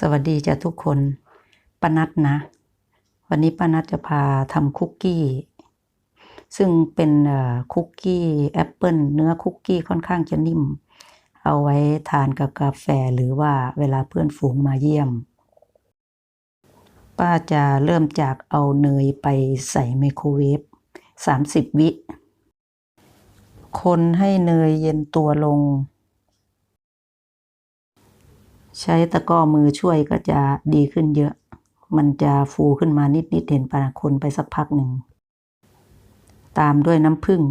สวัสดีจ้ะทุกคนป้านัดนะ วันนี้ป้านัดจะพาทำคุกกี้ ซึ่งเป็นคุกกี้แอปเปิลเนื้อคุกกี้ค่อนข้างจะนิ่ม เอาไว้ทานกับกาแฟหรือว่าเวลาเพื่อนฝูงมาเยี่ยม ป้าจะเริ่มจากเอาเนยไปใส่ไมโครเวฟ30 วิ คนให้เนยเย็นตัวลง ใช้ตะก้อมือช่วยก็จะดีขึ้นเยอะ มันจะฟูขึ้นมานิดๆเห็นปะคนไปสักพักหนึ่ง ตามด้วยน้ำผึ้ง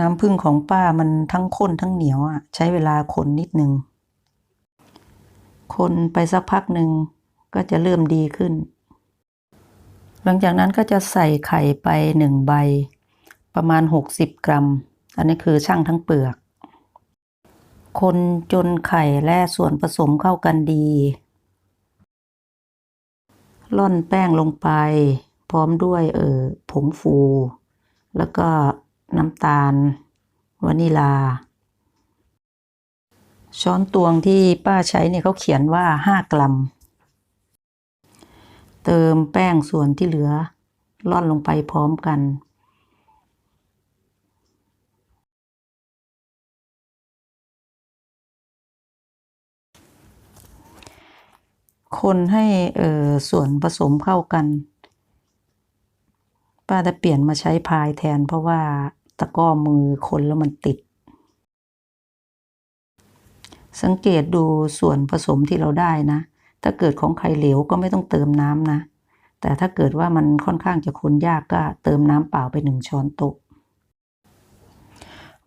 น้ำผึ้งของป้ามันทั้งข้นทั้งเหนียวอะ ใช้เวลาคนนิดหนึ่งคนไปสักพักหนึ่งก็จะเริ่มดีขึ้น หลังจากนั้นก็จะใส่ไข่ไปหนึ่งใบ ประมาณ 60 กรัม อันนี้คือช่างทั้งเปลือก คนจนไข่และส่วนผสมเข้ากันดีร่อนแป้งลงไป พร้อมด้วยเออผงฟู แล้วก็น้ำตาล วานิลา ช้อนตวงที่ป้าใช้เนี่ยเขาเขียนว่า 5 กรัม เติมแป้งส่วนที่เหลือร่อนลงไปพร้อมกัน คนให้เออส่วนผสมเข้ากัน ป้าจะเปลี่ยนมาใช้พายแทนเพราะว่าตะก้อมือคนแล้วมันติด สังเกตดูส่วนผสมที่เราได้นะ ถ้าเกิดของไข่เหลวก็ไม่ต้องเติมน้ำนะ แต่ถ้าเกิดว่ามันค่อนข้างจะคนยากก็เติมน้ำเปล่าไปหนึ่งช้อนโต๊ะ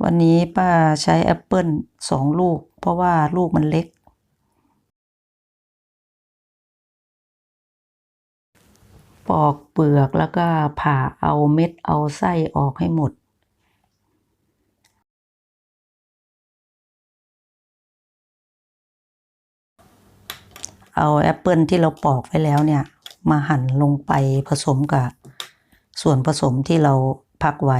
วันนี้ป้าใช้แอปเปิลสองลูก เพราะว่าลูกมันเล็ก ปอกเปลือกแล้วก็ผ่าเอาเม็ดเอาไส้ออกให้หมด เอาแอปเปิลที่เราปอกไว้แล้วเนี่ย มาหั่นลงไปผสมกับส่วนผสมที่เราพักไว้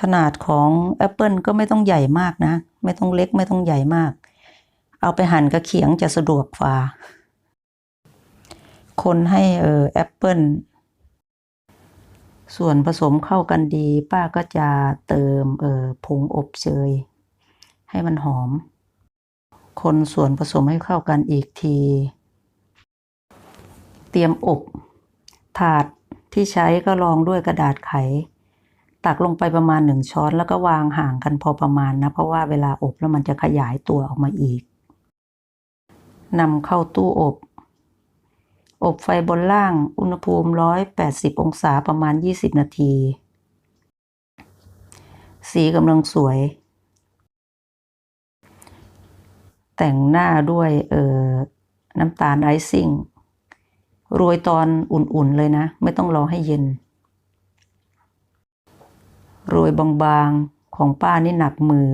ขนาดของแอปเปิลก็ไม่ต้องใหญ่มากนะ ไม่ต้องเล็กไม่ต้องใหญ่มาก เอาไปหั่นกับเขียงจะสะดวกกว่า คนให้เออแอปเปิลส่วนผสมเข้ากันดี ป้าก็จะเติมเออผงอบเชย ให้มันหอม คนส่วนผสมให้เข้ากันอีกที เตรียมอบ ถาดที่ใช้ก็รองด้วยกระดาษไข ตักลงไปประมาณหนึ่งช้อนแล้วก็วางห่างกันพอประมาณนะ เพราะว่าเวลาอบแล้วมันจะขยายตัวออกมาอีกนำเข้าตู้อบ อบไฟบนล่าง อุณหภูมิ 180 องศาประมาณ 20 นาที สีกำลังสวย แต่งหน้าด้วยเอ่อน้ำตาลไอซิ่งโรยตอนอุ่นๆเลยนะ ไม่ต้องรอให้เย็น โรยบางๆของป้านี่หนักมือ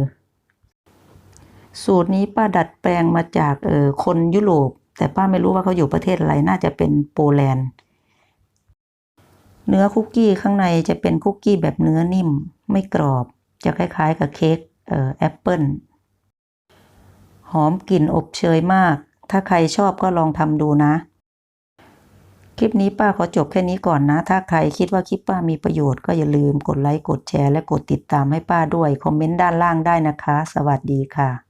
สูตรนี้ป้าดัดแปลงมาจากเออคนยุโรป แต่ป้าไม่รู้ว่าเขาอยู่ประเทศอะไรน่าจะเป็นโปแลนด์ เนื้อคุกกี้ข้างในจะเป็นคุกกี้แบบเนื้อนิ่ม ไม่กรอบจะคล้ายๆ กับเค้กออแอปเปิลหอมกลิ่นอบเชยมาก ถ้าใครชอบก็ลองทำดูนะ คลิปนี้ป้าขอจบแค่นี้ก่อนนะ ถ้าใครคิดว่าคลิปป้ามีประโยชน์ก็อย่าลืมกดไลค์กดแชร์และกดติดตามให้ป้าด้วย คอมเมนต์ด้านล่างได้นะคะ สวัสดีค่ะ